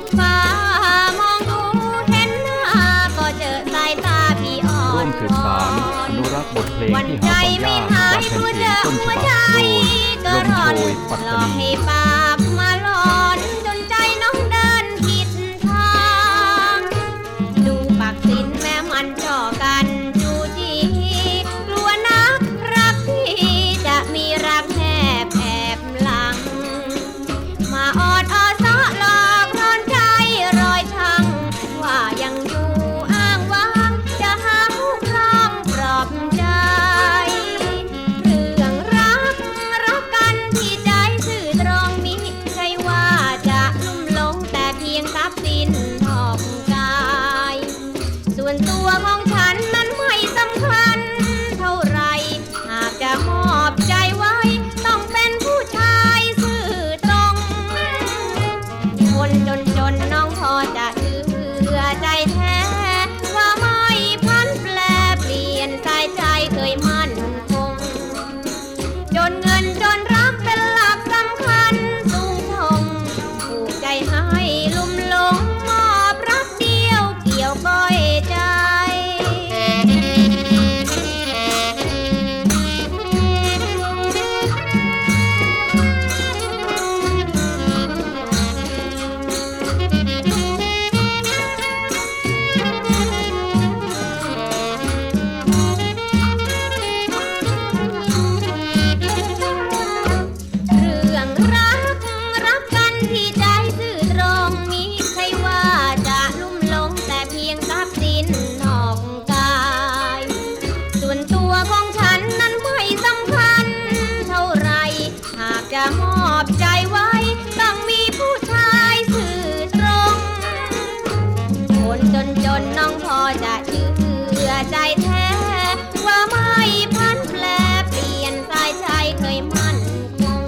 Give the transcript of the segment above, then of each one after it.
กฟ้ามองดูเห็นหน้าก็เจอสายตาพี่อ่อนร่วมสืบสารอนุรักษ์บทเพลงที่หาฟังยากจากแผ่นเสียงต้นฉบับโดยลมโชยปัตตานี จะมอบใจไว้ต้องมีผู้ชายสื่อตรง คนจนจนน้องพอจะเชื่อใจแท้ ว่าไม่พันแปลเปลี่ยนสายใยเคยมั่นคง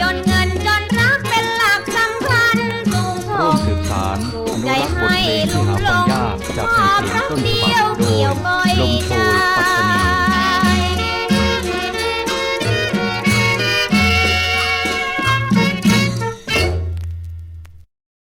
จนเงินจนรักเป็นหลักสำคัญสูงส่งถูบสารอนุรักษ์บทเพลงที่หาฟังยากจากเพลงต้นฉบับโอย